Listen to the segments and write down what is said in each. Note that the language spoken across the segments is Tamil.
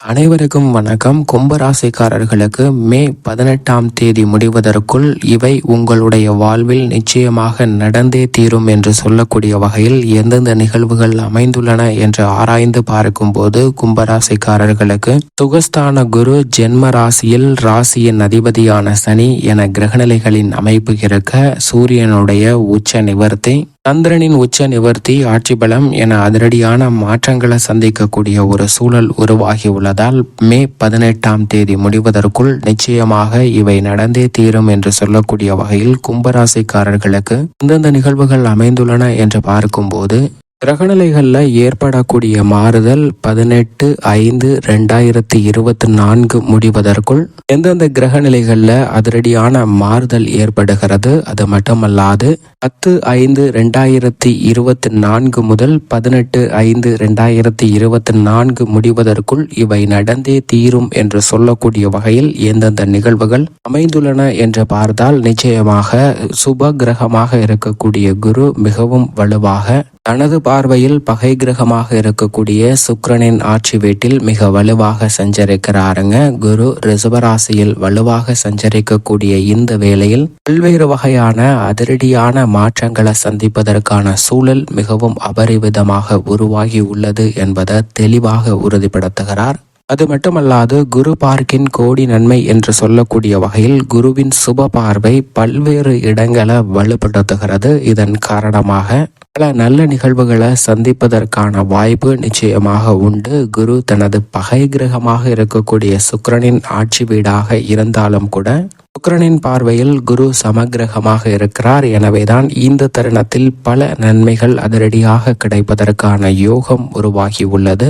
அனைவருக்கும் வணக்கம். கும்பராசிக்காரர்களுக்கு மே பதினெட்டாம் தேதி முடிவதற்குள் இவை உங்களுடைய வாழ்வில் நிச்சயமாக நடந்தே தீரும் என்று சொல்லக்கூடிய வகையில் எந்தெந்த நிகழ்வுகள் அமைந்துள்ளன என்று ஆராய்ந்து பார்க்கும்போது கும்பராசிக்காரர்களுக்கு சுகஸ்தான குரு ஜென்ம ராசியில் ராசியின் அதிபதியான சனி என கிரகநிலைகளின் அமைப்பு இருக்க சூரியனுடைய உச்ச நிவர்த்தி சந்திரனின் உச்ச நிவர்த்தி ஆட்சி பலம் என அதிரடியான மாற்றங்களை சந்திக்கக்கூடிய ஒரு சூழல் உருவாகி உள்ளதால் மே பதினெட்டாம் தேதி முடிவதற்குள் நிச்சயமாக இவை நடந்தே தீரும் என்று சொல்லக்கூடிய வகையில் கும்பராசிக்காரர்களுக்கு இந்தந்த நிகழ்வுகள் அமைந்துள்ளன என்று பார்க்கும்போது கிரகநிலைகளில் ஏற்படக்கூடிய மாறுதல் பதினெட்டு ஐந்து ரெண்டாயிரத்தி இருபத்தி நான்கு முடிவதற்குள் எந்தெந்த கிரகநிலைகளில் அதிரடியான மாறுதல் ஏற்படுகிறது? அது மட்டுமல்லாது பத்து ஐந்து ரெண்டாயிரத்தி இருபத்தி நான்கு முதல் பதினெட்டு ஐந்து ரெண்டாயிரத்தி இருபத்தி நான்கு முடிவதற்குள் இவை நடந்தே தீரும் என்று சொல்லக்கூடிய வகையில் எந்தெந்த நிகழ்வுகள் அமைந்துள்ளன என்று பார்த்தால் நிச்சயமாக சுப கிரகமாக இருக்கக்கூடிய குரு மிகவும் வலுவாக தனது பார்வையில் பகை கிரகமாக இருக்கக்கூடிய சுக்கரனின் ஆட்சி வீட்டில் மிக வலுவாக சஞ்சரிக்கிறாருங்க. குரு ரிசவராசியில் வலுவாக சஞ்சரிக்கக்கூடிய இந்த வேளையில் பல்வேறு வகையான அதிரடியான மாற்றங்களை சந்திப்பதற்கான சூழல் மிகவும் அபரிவிதமாக உருவாகி உள்ளது என்பதை தெளிவாக உறுதிப்படுத்துகிறார். அது மட்டுமல்லாது குரு பார்க்கின் கோடி நன்மை என்று சொல்லக்கூடிய வகையில் குருவின் சுப பார்வை பல்வேறு இடங்களை வலுப்படுத்துகிறது. இதன் காரணமாக பல நல்ல நிகழ்வுகளை சந்திப்பதற்கான வாய்ப்பு நிச்சயமாக உண்டு. குரு தனது பகை கிரகமாக இருக்கக்கூடிய சுக்கரனின் ஆட்சி வீடாக இருந்தாலும் கூட சுக்கரனின் பார்வையில் குரு சமகிரகமாக இருக்கிறார். எனவேதான் இந்த தருணத்தில் பல நன்மைகள் அதிரடியாக கிடைப்பதற்கான யோகம் உருவாகி உள்ளது.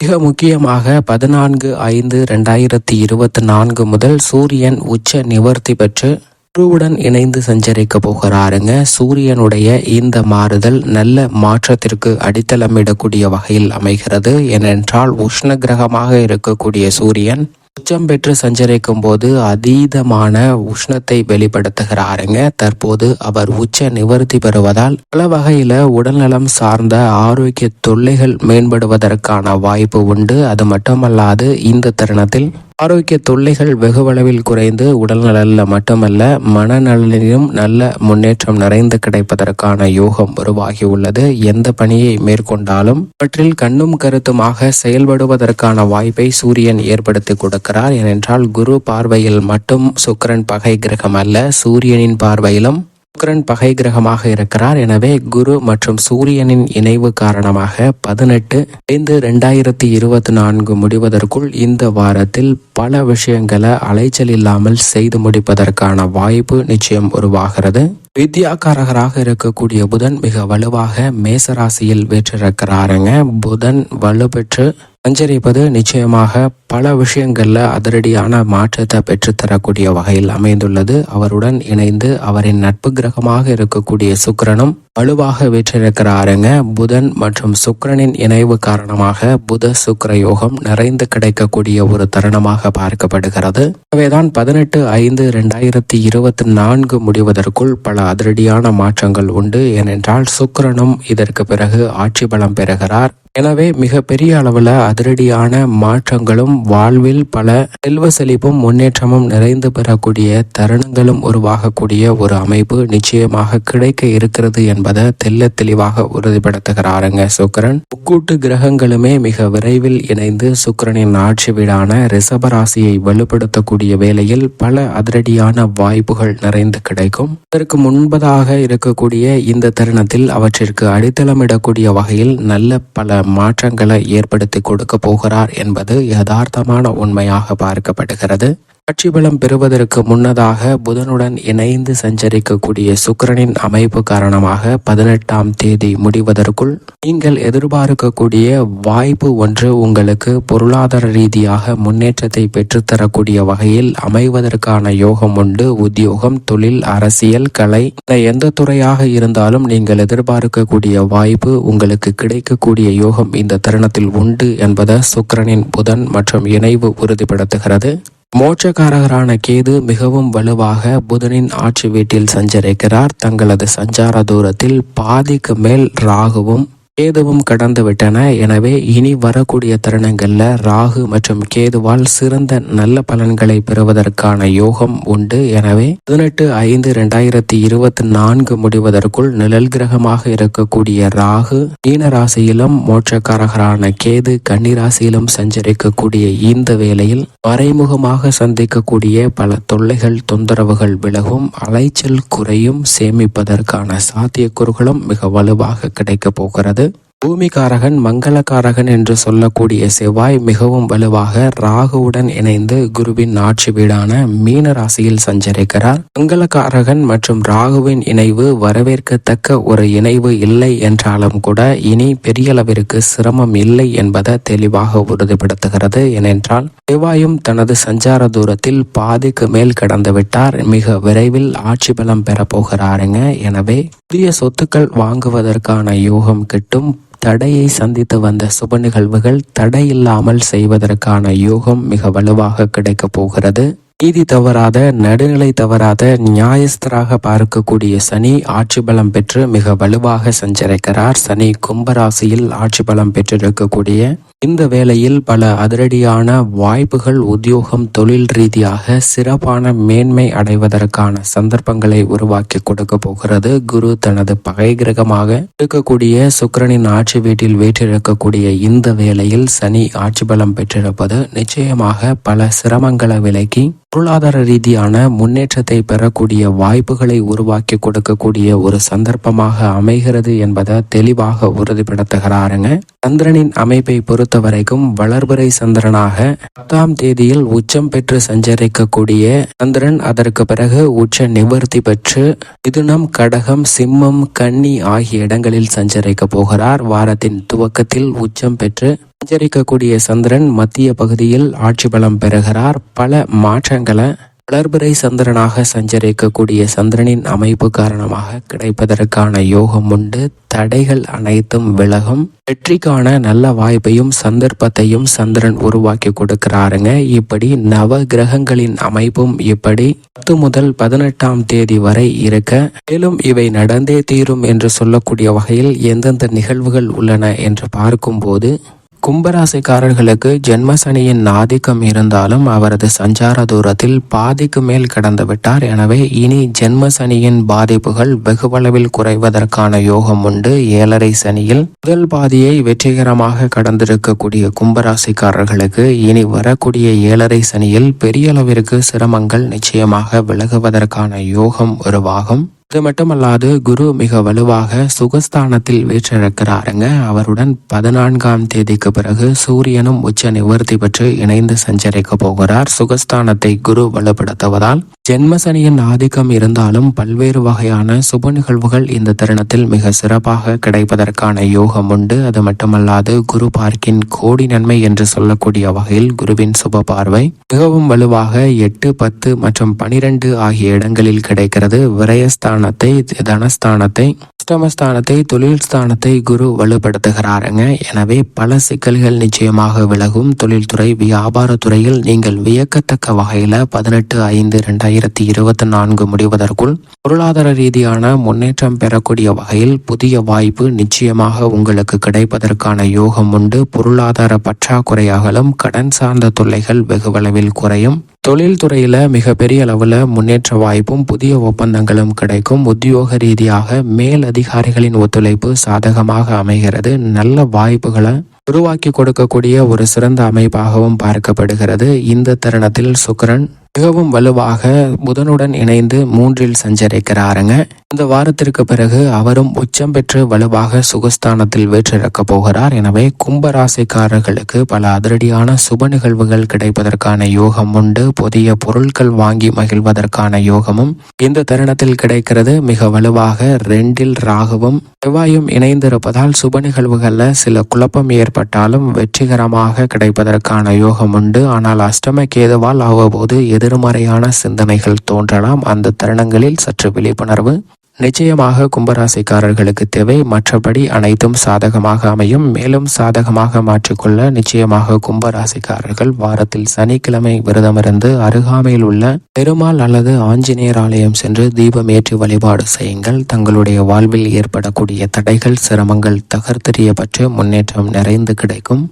மிக முக்கியமாக பதினான்கு ஐந்து ரெண்டாயிரத்தி இருபத்தி நான்கு முதல் சூரியன் உச்ச நிவர்த்தி பெற்று குருவுடன் இணைந்து சஞ்சரிக்க போகிறாருங்க. சூரியனுடைய இந்த மாறுதல் நல்ல மாற்றத்திற்கு அடித்தளமிடக்கூடிய வகையில் அமைகிறது. ஏனென்றால் உஷ்ண கிரகமாக இருக்கக்கூடிய சூரியன் உச்சம் பெற்று சஞ்சரிக்கும் போது அதீதமான உஷ்ணத்தை வெளிப்படுத்துகிறாருங்க. தற்போது அவர் உச்ச நிவர்த்தி பெறுவதால் பல வகையில உடல்நலம் சார்ந்த ஆரோக்கிய தொல்லைகள் மேம்படுவதற்கான வாய்ப்பு உண்டு. அது மட்டுமல்லாது இந்த தருணத்தில் ஆரோக்கிய தொல்லைகள் வெகுவளவில் குறைந்து உடல் நலனில் மட்டுமல்ல மனநலனிலும் நல்ல முன்னேற்றம் நிறைந்து கிடைப்பதற்கான யோகம் உருவாகி உள்ளது. எந்த பணியை மேற்கொண்டாலும் அவற்றில் கண்ணும் கருத்துமாக செயல்படுவதற்கான வாய்ப்பை சூரியன் ஏற்படுத்தி கொடுக்கிறார். ஏனென்றால் குரு பார்வையில் மட்டும் சுக்கிரன் பகை கிரகம் அல்ல சூரியனின் பார்வையிலும் சுக்கிரன் பகை கிரகமாக இருக்கிறார். எனவே குரு மற்றும் சூரியனின் இணைவு காரணமாக பதினெட்டு ஐந்து ரெண்டாயிரத்தி இருபத்தி நான்கு முடிவதற்குள் இந்த வாரத்தில் பல விஷயங்களை அலைச்சல் இல்லாமல் செய்து முடிப்பதற்கான வாய்ப்பு நிச்சயம் உருவாகிறது. வித்யாகாரகராக இருக்கக்கூடிய புதன் மிக வலுவாக மேசராசியில் வீற்றிருக்கிறாருங்க. புதன் வலுப்பெற்று சஞ்சரிப்பது நிச்சயமாக பல விஷயங்களில் அதிரடியான மாற்றத்தை பெற்றுத்தரக்கூடிய வகையில் அமைந்துள்ளது. அவருடன் இணைந்து அவரின் நட்பு கிரகமாக இருக்கக்கூடிய சுக்கரனும் வலுவாக வீற்றிருக்கிறாருங்க. புதன் மற்றும் சுக்கரனின் இணைவு காரணமாக புத சுக்கர யோகம் நிறைந்து கிடைக்கக்கூடிய ஒரு தருணமாக பார்க்கப்படுகிறது. எனவேதான் பதினெட்டு ஐந்து ரெண்டாயிரத்தி இருபத்தி நான்கு முடிவதற்குள் பல அதிரடியான மாற்றங்கள் உண்டு. ஏனென்றால் சுக்கரனும் இதற்கு பிறகு ஆட்சி பலம் பெறுகிறார். எனவே மிக பெரிய அளவுல அதிரடியான மாற்றங்களும் வாழ்வில் பல செல்வ செழிப்பும் முன்னேற்றமும் நிறைந்து பெறக்கூடிய தருணங்களும் உருவாகக்கூடிய ஒரு அமைப்பு நிச்சயமாக கிடைக்க இருக்கிறது என்பது தெல்ல தெளிவாக உறுதிப்படுத்துகிறாருங்க சுக்கரன். முக்கூட்டு கிரகங்களுமே மிக விரைவில் இணைந்து சுக்கரனின் ஆட்சி வீடான ரிஷபராசியை வலுப்படுத்தக்கூடிய வேளையில் பல அதிரடியான வாய்ப்புகள் நிறைந்து கிடைக்கும். இதற்கு முன்பதாக இருக்கக்கூடிய இந்த தருணத்தில் அவற்றிற்கு அடித்தளமிடக்கூடிய வகையில் நல்ல பல மாற்றங்களை ஏற்படுத்தி கொடுக்க போகிறார் என்பது யதார்த்தமான உண்மையாக பார்க்கப்படுகிறது. ஆட்சி பலம் பெறுவதற்கு முன்னதாக புதனுடன் இணைந்து சஞ்சரிக்கக்கூடிய சுக்கரனின் அமைப்பு காரணமாக பதினெட்டாம் தேதி முடிவதற்குள் நீங்கள் எதிர்பார்க்கக்கூடிய வாய்ப்பு ஒன்று உங்களுக்கு பொருளாதார ரீதியாக முன்னேற்றத்தை பெற்றுத்தரக்கூடிய வகையில் அமைவதற்கான யோகம் உண்டு. உத்தியோகம் தொழில் அரசியல் கலை எந்த துறையாக இருந்தாலும் நீங்கள் எதிர்பார்க்கக்கூடிய வாய்ப்பு உங்களுக்கு கிடைக்கக்கூடிய யோகம் இந்த தருணத்தில் உண்டு என்பதை சுக்கரனின் புதன் மற்றும் இணைவு உறுதிப்படுத்துகிறது. மோட்சக்காரகரான கேது மிகவும் வலுவாக புதனின் ஆட்சி வீட்டில் சஞ்சரிக்கிறார். தங்களது சஞ்சார தூரத்தில் பாதிக்கு மேல் ராகுவும் கேதுவும் கடந்து விட்டன. எனவே இனி வரக்கூடிய தருணங்களில் ராகு மற்றும் கேதுவால் சிறந்த நல்ல பலன்களை பெறுவதற்கான யோகம் உண்டு. எனவே பதினெட்டு ஐந்து இரண்டாயிரத்தி இருபத்தி நான்கு முடிவதற்குள் நிழல் கிரகமாக இருக்கக்கூடிய ராகு மீன ராசியிலும் மோட்சக்காரகரான கேது கன்னிராசியிலும் சஞ்சரிக்கக்கூடிய இந்த வேளையில் மறைமுகமாக சந்திக்கக்கூடிய பல தொல்லைகள் தொந்தரவுகள் விலகும். அலைச்சல் குறையும். சேமிப்பதற்கான சாத்தியக்கூறுகளும் மிக வலுவாக கிடைக்கப் போகிறது. பூமிகாரகன் மங்களகாரகன் என்று சொல்லக்கூடிய செவ்வாய் மிகவும் வலுவாக ராகுவுடன் இணைந்து குருவின் ஆட்சி வீடான மீன ராசியில் சஞ்சரிக்கிறார். மங்களகாரகன் மற்றும் ராகுவின் இணைவு வரவேற்கத்தக்க ஒரு இணைவு இல்லை என்றாலும் கூட இனி பெரிய அளவிற்கு சிரமம் இல்லை என்பதை தெளிவாக உறுதிப்படுத்துகிறது. ஏனென்றால் செவ்வாயும் தனது சஞ்சார தூரத்தில் பாதிக்கு மேல் கடந்துவிட்டார் மிக விரைவில் ஆட்சி பலம் பெறப்போகிறாருங்க எனவே புதிய சொத்துக்கள் வாங்குவதற்கான யோகம் கிட்டும் தடையை சந்தித்து வந்த சுப நிகழ்வுகள் தடையில்லாமல் செய்வதற்கான யோகம் மிக வலுவாக கிடைக்கப் போகிறது. நீதி தவறாத நடுநிலை தவறாத நியாயஸ்தராக பார்க்கக்கூடிய சனி ஆட்சி பலம் பெற்று மிக வலுவாக சஞ்சரிக்கிறார். சனி கும்பராசியில் ஆட்சி பலம் பெற்றிருக்கக்கூடிய இந்த வேளையில் பல அதிரடியான வாய்ப்புகள் உத்தியோகம் தொழில் ரீதியாக சிறப்பான மேன்மை அடைவதற்கான சந்தர்ப்பங்களை உருவாக்கி கொடுக்க போகிறது. குரு தனது பகை கிரகமாக இருக்கக்கூடிய சுக்கரனின் ஆட்சி வீட்டில் வீற்றிருக்கக்கூடிய இந்த வேளையில் சனி ஆட்சி பலம் பெற்றிருப்பது நிச்சயமாக பல சிரமங்களை விலக்கி பொருளாதார ரீதியான முன்னேற்றத்தை பெறக்கூடிய வாய்ப்புகளை உருவாக்கி கொடுக்கக்கூடிய ஒரு சந்தர்ப்பமாக அமைகிறது என்பதை தெளிவாக உறுதிப்படுத்துகிறாருங்க. சந்திரனின் அமைப்பை பொறுத்த வரைக்கும் வளர்பிறை சந்திரனாக பத்தாம் தேதியில் உச்சம் பெற்று சஞ்சரிக்கக்கூடிய சந்திரன் அதற்கு பிறகு உச்ச நிவர்த்தி பெற்று மிதுனம் கடகம் சிம்மம் கன்னி ஆகிய இடங்களில் சஞ்சரிக்க போகிறார். வாரத்தின் துவக்கத்தில் உச்சம் பெற்று சஞ்சரிக்கக்கூடிய சந்திரன் மத்திய பகுதியில் ஆட்சி பலம் பெறுகிறார். பல மாற்றங்களை வளர்பிறை சந்திரனாக சஞ்சரிக்கக்கூடிய சந்திரனின் அமைப்பு காரணமாக கிடைப்பதற்கான யோகம் உண்டு. தடைகள் அனைத்தும் விலகும். வெற்றிக்கான நல்ல வாய்ப்பையும் சந்தர்ப்பத்தையும் சந்திரன் உருவாக்கி கொடுக்கிறாருங்க. இப்படி நவ கிரகங்களின் அமைப்பும் இப்படி பத்து முதல் பதினெட்டாம் தேதி வரை இருக்க மேலும் இவை நடந்தே தீரும் என்று சொல்லக்கூடிய வகையில் எந்தெந்த நிகழ்வுகள் உள்ளன என்று பார்க்கும்போது கும்பராசிக்காரர்களுக்கு ஜென்மசனியின் ஆதிக்கம் இருந்தாலும் அவரது சஞ்சார தூரத்தில் பாதிக்கு மேல் கடந்து விட்டார். எனவே இனி ஜென்மசனியின் பாதிப்புகள் வெகுவளவில் குறைவதற்கான யோகம் உண்டு. ஏழரை சனியில் முதல் பாதியை வெற்றிகரமாக கடந்திருக்கக்கூடிய கும்பராசிக்காரர்களுக்கு இனி வரக்கூடிய ஏழரை சனியில் பெரிய அளவிற்கு சிரமங்கள் நிச்சயமாக விலகுவதற்கான யோகம் உருவாகும். அது மட்டுமல்லாது குரு மிக வலுவாக சுகஸ்தானத்தில் வீற்றிருக்கிறாருங்க. அவருடன் பதினான்காம் தேதிக்கு பிறகு சூரியனும் உச்ச நிவர்த்தி பெற்று இணைந்து சஞ்சரிக்க போகிறார். சுகஸ்தானத்தை குரு வலுப்படுத்துவதால் ஜென்மசனியின் ஆதிக்கம் இருந்தாலும் பல்வேறு வகையான சுப நிகழ்வுகள் இந்த தருணத்தில் மிக சிறப்பாக கிடைப்பதற்கான யோகம் உண்டு. அது மட்டுமல்லாது குரு பார்க்கின் கோடி நன்மை என்று சொல்லக்கூடிய வகையில் குருவின் சுப பார்வை மிகவும் வலுவாக எட்டு பத்து மற்றும் பனிரெண்டு ஆகிய இடங்களில் கிடைக்கிறது. ஸ்தானத்தை தனஸ்தானத்தை அஷ்டமஸ்தானத்தை தொழில் ஸ்தானத்தை குரு வலுப்படுத்துகிறாருங்க. எனவே பல சிக்கல்கள் நிச்சயமாக விலகும். தொழில்துறை வியாபாரத்துறையில் நீங்கள் வியக்கத்தக்க வகையில பதினெட்டு ஐந்து இரண்டாயிரத்தி இருபத்தி நான்கு முடிவதற்குள் பொருளாதார ரீதியான முன்னேற்றம் பெறக்கூடிய வகையில் புதிய வாய்ப்பு நிச்சயமாக உங்களுக்கு கிடைப்பதற்கான யோகம் உண்டு. பொருளாதார பற்றாக்குறையாகலும் கடன் சார்ந்த தொல்லைகள் வெகுவளவில் குறையும். தொழில் துறையில மிகப்பெரிய அளவுல முன்னேற்ற வாய்ப்பும் புதிய ஒப்பந்தங்களும் கிடைக்கும். உத்தியோக ரீதியாக மேல் அதிகாரிகளின் ஒத்துழைப்பு சாதகமாக அமைகிறது. நல்ல வாய்ப்புகளை உருவாக்கி கொடுக்கக்கூடிய ஒரு சிறந்த அமைப்பாகவும் பார்க்கப்படுகிறது. இந்த தருணத்தில் சுக்கரன் மிகவும் வலுவாக புதனுடன் இணைந்து மூன்றில் சஞ்சரிக்கிறாருங்க. இந்த வாரத்திற்கு பிறகு அவரும் உச்சம் பெற்று வலுவாக சுகஸ்தானத்தில் வேற்றிறக்க போகிறார். எனவே கும்பராசிக்காரர்களுக்கு பல அதிரடியான சுப நிகழ்வுகள் கிடைப்பதற்கான யோகம் உண்டு. புதிய பொருட்கள் வாங்கி மகிழ்வதற்கான யோகமும் இந்த தருணத்தில் கிடைக்கிறது. மிக வலுவாக ரெண்டில் ராகுவும் செவ்வாயும் இணைந்திருப்பதால் சுப நிகழ்வுகள்ல சில குழப்பம் ஏற்பட்டாலும் வெற்றிகரமாக கிடைப்பதற்கான யோகம் உண்டு. ஆனால் அஷ்டம கேதுவால் அவ்வப்போது எதிர்மறையான சிந்தனைகள் தோன்றலாம். அந்த தருணங்களில் சற்று விழிப்புணர்வு. நிச்சயமாக கும்பராசிக்காரர்களுக்கு தேவை. மற்றபடி அனைத்தும் சாதகமாக அமையும். மேலும் சாதகமாக மாற்றிக்கொள்ள நிச்சயமாக கும்பராசிக்காரர்கள் வாரத்தில் சனிக்கிழமை விரதமிருந்து அருகாமையில் உள்ள பெருமாள் அல்லது ஆஞ்சநேயர் ஆலயம் சென்று தீபம் ஏற்றி வழிபாடு செய்யுங்கள். தங்களுடைய வாழ்வில் ஏற்படக்கூடிய தடைகள் சிரமங்கள் தகர்த்தெறியப்பட்டு முன்னேற்றம் நிறைந்து கிடைக்கும்.